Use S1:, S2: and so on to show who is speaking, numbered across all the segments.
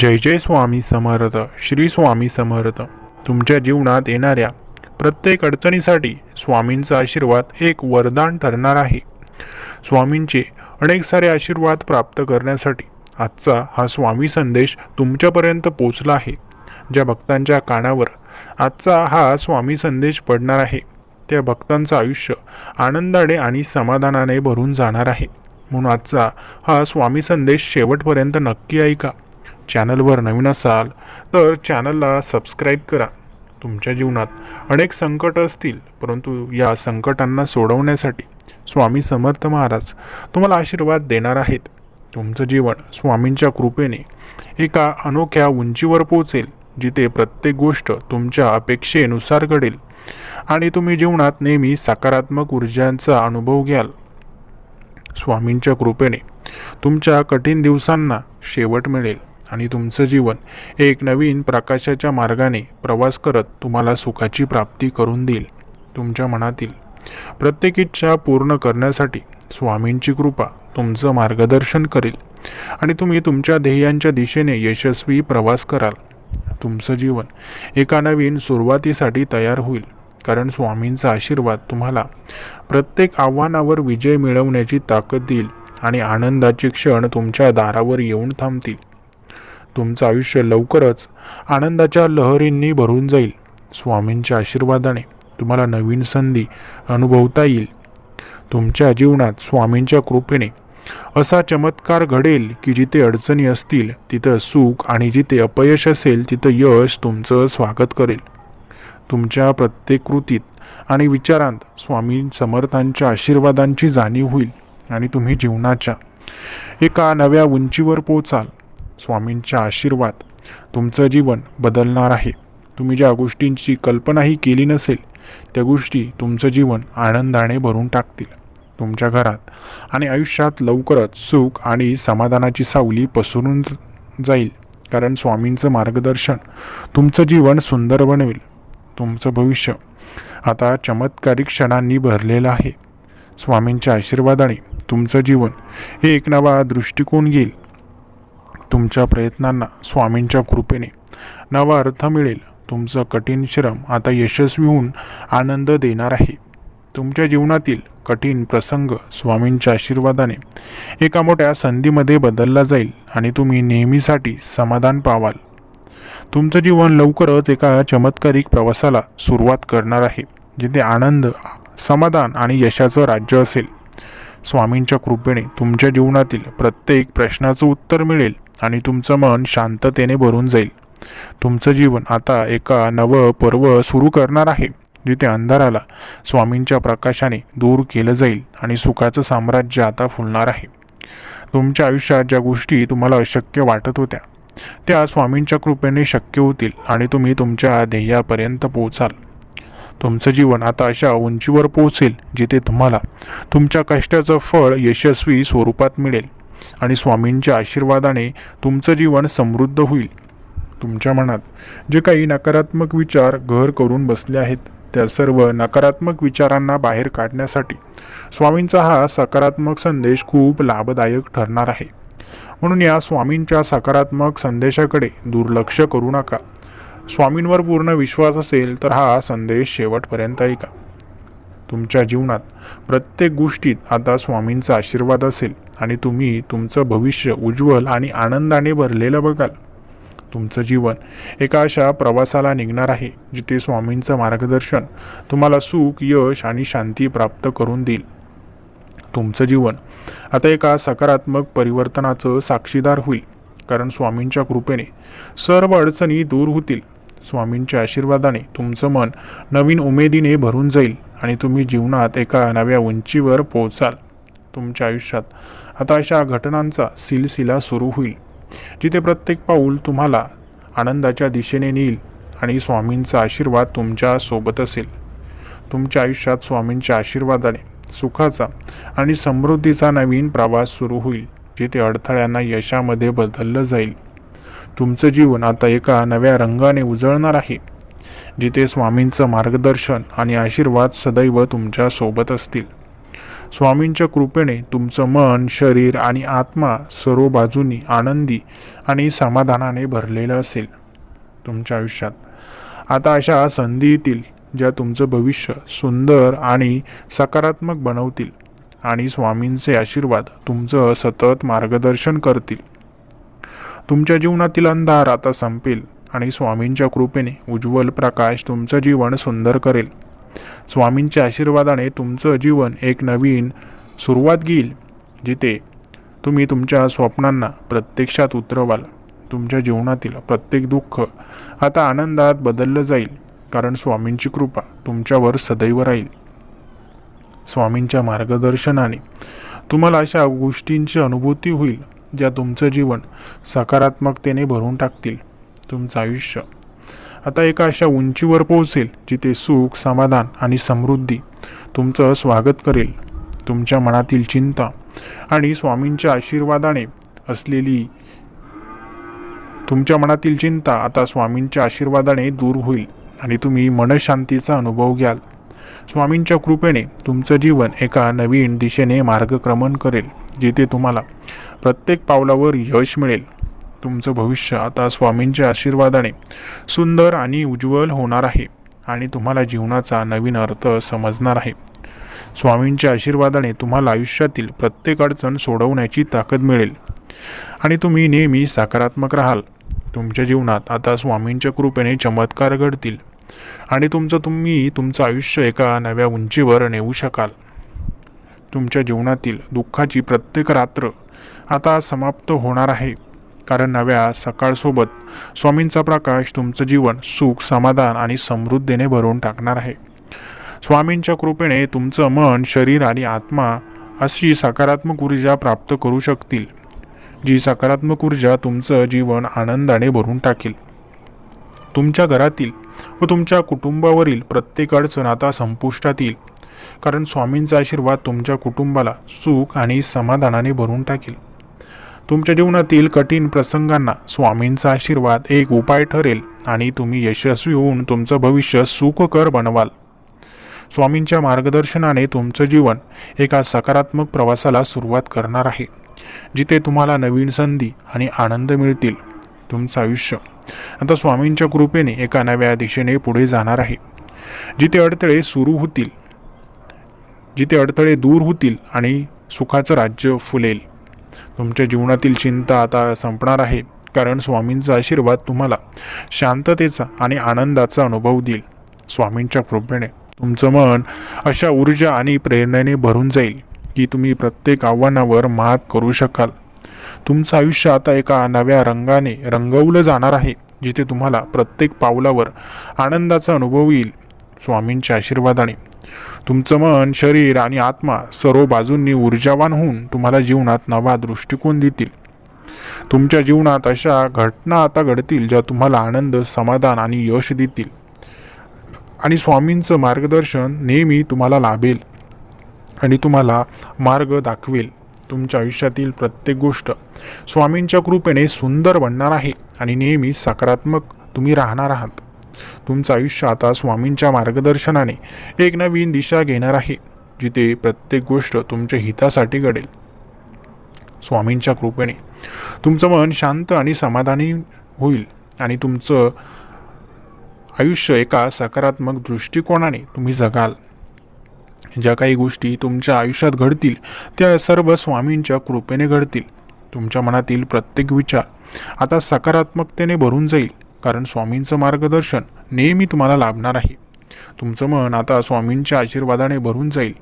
S1: जय जय स्वामी समर्थ श्री स्वामी समर्थ. तुमच्या जीवनात येणाऱ्या प्रत्येक अडचणीसाठी स्वामींचा आशीर्वाद एक वरदान ठरणार आहे. स्वामींचे अनेक सारे आशीर्वाद प्राप्त करण्यासाठी आजचा हा स्वामी संदेश तुमच्यापर्यंत पोचला आहे. ज्या भक्तांच्या कानावर आजचा हा स्वामी संदेश पडणार आहे त्या भक्तांचं आयुष्य आनंदाने आणि समाधानाने भरून जाणार आहे. म्हणून आजचा हा स्वामी संदेश शेवटपर्यंत नक्की ऐका. चॅनलवर नवीन असाल तर चॅनलला सबस्क्राईब करा. तुमच्या जीवनात अनेक संकट असतील परंतु या संकटांना सोडवण्यासाठी स्वामी समर्थ महाराज तुम्हाला आशीर्वाद देणार आहेत. तुमचं जीवन स्वामींच्या कृपेने एका अनोख्या उंचीवर पोचेल जिथे प्रत्येक गोष्ट तुमच्या अपेक्षेनुसार घडेल आणि तुम्ही जीवनात नेहमी सकारात्मक ऊर्जांचा अनुभव घ्याल. स्वामींच्या कृपेने तुमच्या कठीण दिवसांना शेवट मिळेल. आणि तुमचं जीवन एक नवीन प्रकाशाच्या मार्गाने प्रवास करत तुम्हाला सुखाची प्राप्ती करून देईल तुमच्या मनातील प्रत्येक इच्छा पूर्ण करण्यासाठी स्वामींची कृपा तुमचं मार्गदर्शन करेल आणि तुम्ही तुमच्या ध्येयांच्या दिशेने यशस्वी प्रवास कराल. तुमचं जीवन एका नवीन सुरुवातीसाठी तयार होईल कारण स्वामींचा आशीर्वाद तुम्हाला प्रत्येक आव्हानावर विजय मिळवण्याची ताकद देईल आणि आनंदाचे क्षण तुमच्या दारावर येऊन थांबतील. तुमचं आयुष्य लवकरच आनंदाच्या लहरींनी भरून जाईल. स्वामींच्या आशीर्वादाने तुम्हाला नवीन संधी अनुभवता येईल. तुमच्या जीवनात स्वामींच्या कृपेने असा चमत्कार घडेल की जिथे अडचणी असतील तिथं सुख आणि जिथे अपयश असेल तिथं यश तुमचं स्वागत करेल. तुमच्या प्रत्येक कृतीत आणि विचारांत स्वामी समर्थांच्या आशीर्वादांची जाणीव होईल आणि तुम्ही जीवनाच्या एका नव्या उंचीवर पोचाल. स्वामींचा आशीर्वाद. तुमचं जीवन बदलणार आहे. तुम्ही ज्या गोष्टींची कल्पनाही केली नसेल त्या गोष्टी तुमचं जीवन आनंदाने भरून टाकतील. तुमच्या घरात आणि आयुष्यात लवकरच सुख आणि समाधानाची सावली पसरून जाईल. कारण स्वामींचं मार्गदर्शन तुमचं जीवन सुंदर बनवेल. तुमचं भविष्य आता चमत्कारिक क्षणांनी भरलेलं आहे. स्वामींच्या आशीर्वादाने तुमचं जीवन हे एक नवा दृष्टिकोन घेईल. तुमच्या प्रयत्नांना स्वामींच्या कृपेने नवा अर्थ मिळेल. तुमचं कठीण श्रम आता यशस्वी होऊन आनंद देणार आहे. तुमच्या जीवनातील कठीण प्रसंग स्वामींच्या आशीर्वादाने एका मोठ्या संधीमध्ये बदलला जाईल आणि तुम्ही नेहमीसाठी समाधान पावाल. तुमचं जीवन लवकरच एका चमत्कारिक प्रवासाला सुरुवात करणार आहे जिथे आनंद समाधान आणि यशाचं राज्य असेल. स्वामींच्या कृपेने तुमच्या जीवनातील प्रत्येक प्रश्नाचं उत्तर मिळेल. आणि तुमचं मन शांततेने भरून जाईल. तुमचं जीवन आता एका नवं पर्व सुरू करणार आहे जिथे अंधाराला स्वामींच्या प्रकाशाने दूर केलं जाईल आणि सुखाचं साम्राज्य आता फुलणार आहे. तुमच्या आयुष्यात ज्या गोष्टी तुम्हाला अशक्य वाटत होत्या त्या स्वामींच्या कृपेने शक्य होतील आणि तुम्ही तुमच्या ध्येयापर्यंत पोहोचाल. तुमचं जीवन आता अशा उंचीवर पोहोचेल जिथे तुम्हाला तुमच्या कष्टाचं फळ यशस्वी स्वरूपात मिळेल. आणि स्वामींच्या आशीर्वादाने तुमचं जीवन समृद्ध होईल. तुमच्या मनात जे काही नकारात्मक विचार घर करून बसले आहेत त्या सर्व नकारात्मक विचारांना बाहेर काढण्यासाठी स्वामींचा हा सकारात्मक संदेश खूप लाभदायक ठरणार आहे. म्हणून या स्वामींच्या सकारात्मक संदेशाकडे दुर्लक्ष करू नका. स्वामींवर पूर्ण विश्वास असेल तर हा संदेश शेवटपर्यंत ऐका. तुमच्या जीवनात प्रत्येक गोष्टीत आता स्वामींचा आशीर्वाद असेल आणि तुम्ही तुमचं भविष्य उज्ज्वल आणि आनंदाने भरलेलं बघाल. तुमचं जीवन एका अशा प्रवासाला निघणार आहे जिथे स्वामींचं मार्गदर्शन तुम्हाला सुख यश आणि शांती प्राप्त करून देईल. तुमचं जीवन आता एका सकारात्मक परिवर्तनाचं साक्षीदार होईल कारण स्वामींच्या कृपेने सर्व अडचणी दूर होतील. स्वामींच्या आशीर्वादाने तुमचं मन नवीन उमेदीने भरून जाईल आणि तुम्ही जीवनात एका नव्या उंचीवर पोहोचाल. तुमच्या आयुष्यात आता अशा घटनांचा सिलसिला सुरू होईल जिथे प्रत्येक पाऊल तुम्हाला आनंदाच्या दिशेने नेईल आणि स्वामींचा आशीर्वाद तुमच्यासोबत असेल. तुमच्या आयुष्यात स्वामींच्या आशीर्वादाने सुखाचा आणि समृद्धीचा नवीन प्रवास सुरू होईल जिथे अडथळ्यांना यशामध्ये बदललं जाईल. तुमचं जीवन आता एका नव्या रंगाने उजळणार आहे जिथे स्वामींचं मार्गदर्शन आणि आशीर्वाद सदैव तुमच्यासोबत असतील. स्वामींच्या कृपेने तुमचं मन शरीर आणि आत्मा सर्व बाजूनी आनंदी आणि समाधानाने भरलेलं असेल. तुमच्या आयुष्यात. आता अशा संधी येतील ज्या तुमचं भविष्य सुंदर आणि सकारात्मक बनवतील आणि स्वामींचे आशीर्वाद तुमचं सतत मार्गदर्शन करतील. तुमच्या जीवनातील अंधार आता संपेल आणि स्वामींच्या कृपेने उज्ज्वल प्रकाश तुमचं जीवन सुंदर करेल. स्वामींच्या आशीर्वादाने तुमचं जीवन एक नवीन सुरुवात घेईल जिथे तुम्ही तुमच्या स्वप्नांना प्रत्यक्षात उतरवाल. तुमच्या जीवनातील प्रत्येक दुःख आता आनंदात बदललं जाईल कारण स्वामींची कृपा तुमच्यावर सदैव राहील. स्वामींच्या मार्गदर्शनाने तुम्हाला अशा गोष्टींची अनुभूती होईल. ज्या तुमचं जीवन सकारात्मकतेने भरून टाकतील तुमचं आयुष्य. आता एका अशा उंचीवर पोहोचेल जिथे सुख समाधान आणि समृद्धी तुमचं स्वागत करेल. तुमच्या मनातील चिंता आणि स्वामींच्या आशीर्वादाने असलेली तुमच्या मनातील चिंता आता स्वामींच्या आशीर्वादाने दूर होईल आणि तुम्ही मनशांतीचा अनुभव घ्याल. स्वामींच्या कृपेने तुमचं जीवन एका नवीन दिशेने मार्गक्रमण करेल. जिथे तुम्हाला प्रत्येक पावलावर यश मिळेल. तुमचं भविष्य आता स्वामींच्या आशीर्वादाने सुंदर आणि उज्ज्वल होणार आहे आणि तुम्हाला जीवनाचा नवीन अर्थ समजणार आहे. स्वामींच्या आशीर्वादाने तुम्हाला आयुष्यातील प्रत्येक अडचण सोडवण्याची ताकद मिळेल. आणि तुम्ही नेहमी सकारात्मक राहाल. तुमच्या जीवनात आता स्वामींच्या कृपेने चमत्कार घडतील. आणि तुमचं तुम्ही तुमचं आयुष्य एका नव्या उंचीवर नेऊ शकाल. तुमच्या जीवनातील दुःखाची प्रत्येक रात्र आता समाप्त होणार आहे. कारण नव्या सकाळसोबत स्वामींचा प्रकाश तुमचं जीवन सुख समाधान आणि समृद्धीने भरून टाकणार आहे. स्वामींच्या कृपेने तुमचं मन शरीर आणि आत्मा अशी सकारात्मक ऊर्जा प्राप्त करू शकतील जी सकारात्मक ऊर्जा तुमचं जीवन आनंदाने भरून टाकेल. तुमच्या घरातील व तुमच्या कुटुंबावरील प्रत्येक अडचण आता संपुष्टात येईल. कारण स्वामींचा आशीर्वाद तुमच्या कुटुंबाला सुख आणि समाधानाने भरून टाकेल. तुमच्या जीवनातील कठीण प्रसंगांना स्वामींचा आशीर्वाद एक उपाय ठरेल आणि तुम्ही यशस्वी होऊन तुमचं भविष्य सुखकर बनवाल. स्वामींच्या मार्गदर्शनाने तुमचं जीवन एका सकारात्मक प्रवासाला सुरुवात करणार आहे जिथे तुम्हाला नवीन संधी आणि आनंद मिळतील. तुमचं आयुष्य. आता स्वामींच्या कृपेने एका नव्या दिशेने पुढे जाणार आहे जिथे अडथळे सुरू होतील जिथे अडथळे दूर होतील आणि सुखाचं राज्य फुलेल. तुमच्या जीवनातील चिंता आता संपणार आहे कारण स्वामींचा आशीर्वाद तुम्हाला शांततेचा आणि आनंदाचा अनुभव देईल. स्वामींच्या कृपेने तुमचं मन अशा ऊर्जा आणि प्रेरणेने भरून जाईल की तुम्ही प्रत्येक आव्हानावर मात करू शकाल. तुमचं आयुष्य आता एका नव्या रंगाने रंगवलं जाणार आहे जिथे तुम्हाला प्रत्येक पावलावर आनंदाचा अनुभव येईल स्वामींच्या आशीर्वादाने. तुमचं मन शरीर आणि आत्मा सर्व बाजूंनी ऊर्जावान होऊन तुम्हाला जीवनात नवा दृष्टिकोन देतील. तुमच्या जीवनात अशा घटना आता घडतील ज्या तुम्हाला आनंद समाधान आणि यश देतील. आणि स्वामींचं मार्गदर्शन नेहमी तुम्हाला लाभेल आणि तुम्हाला मार्ग दाखवेल. तुमच्या आयुष्यातील प्रत्येक गोष्ट स्वामींच्या कृपेने सुंदर बनणार आहे आणि नेहमी सकारात्मक तुम्ही राहणार आहात. तुमचं आयुष्य आता स्वामींच्या मार्गदर्शनाने एक नवीन दिशा घेणार आहे जिथे प्रत्येक गोष्ट तुमच्या हितासाठी घडेल. स्वामींच्या कृपेने तुमचं मन शांत आणि समाधानी होईल आणि तुमचं आयुष्य एका सकारात्मक दृष्टिकोनाने तुम्ही जगाल. ज्या काही गोष्टी तुमच्या आयुष्यात घडतील त्या सर्व स्वामींच्या कृपेने घडतील. तुमच्या मनातील प्रत्येक विचार आता सकारात्मकतेने भरून जाईल. कारण स्वामींचं मार्गदर्शन नेहमी तुम्हाला लाभणार आहे. तुमचं मन आता स्वामींच्या आशीर्वादाने भरून जाईल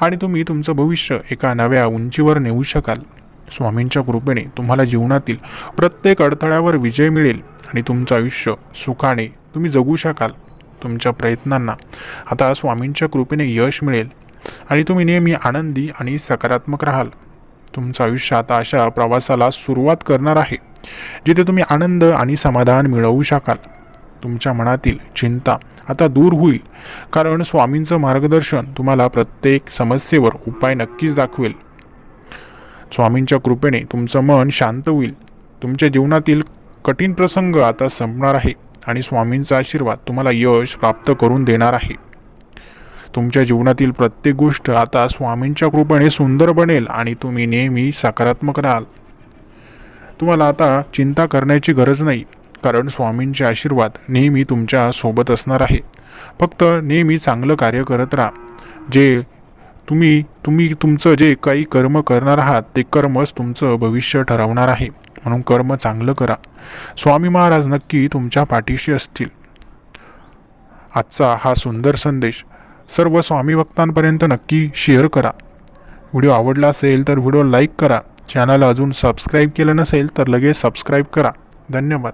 S1: आणि तुम्ही तुमचं भविष्य एका नव्या उंचीवर नेऊ शकाल. स्वामींच्या कृपेने तुम्हाला जीवनातील प्रत्येक अडथळ्यावर विजय मिळेल आणि तुमचं आयुष्य सुखाने तुम्ही जगू शकाल. तुमच्या प्रयत्नांना आता स्वामींच्या कृपेने यश मिळेल आणि तुम्ही नेहमी आनंदी आणि सकारात्मक राहाल. तुमचं आयुष्य आता अशा प्रवासाला सुरुवात करणार आहे. जिथे तुम्ही आनंद आणि समाधान मिळवू शकाल. तुमच्या मनातील चिंता आता दूर होईल. कारण स्वामींचं मार्गदर्शन तुम्हाला प्रत्येक समस्येवर उपाय नक्कीच दाखवेल. स्वामींच्या कृपेने तुमचं मन शांत होईल. तुमच्या जीवनातील कठीण प्रसंग आता संपणार आहे आणि स्वामींचा आशीर्वाद तुम्हाला यश प्राप्त करून देणार आहे. तुमच्या जीवनातील प्रत्येक गोष्ट आता स्वामींच्या कृपेने सुंदर बनेल आणि तुम्ही नेहमी सकारात्मक राहाल. तुम्हाला आता चिंता करण्याची गरज नाही कारण स्वामींचे आशीर्वाद नेहमी तुमच्यासोबत असणार आहे. फक्त नेहमी चांगलं कार्य करत राहा. जे तुम्ही तुम्ही तुमचं जे काही कर्म करणार आहात ते कर्मच तुमचं भविष्य ठरवणार आहे. म्हणून कर्म चांगलं करा. स्वामी महाराज नक्की तुमच्या पाठीशी असतील. आजचा हा सुंदर संदेश सर्व स्वामी भक्तांपर्यंत नक्की शेअर करा. व्हिडिओ आवडला असेल तर व्हिडिओ लाईक करा. चॅनल अजून सबस्क्राईब केलं नसेल तर लगेच सबस्क्राईब करा. धन्यवाद.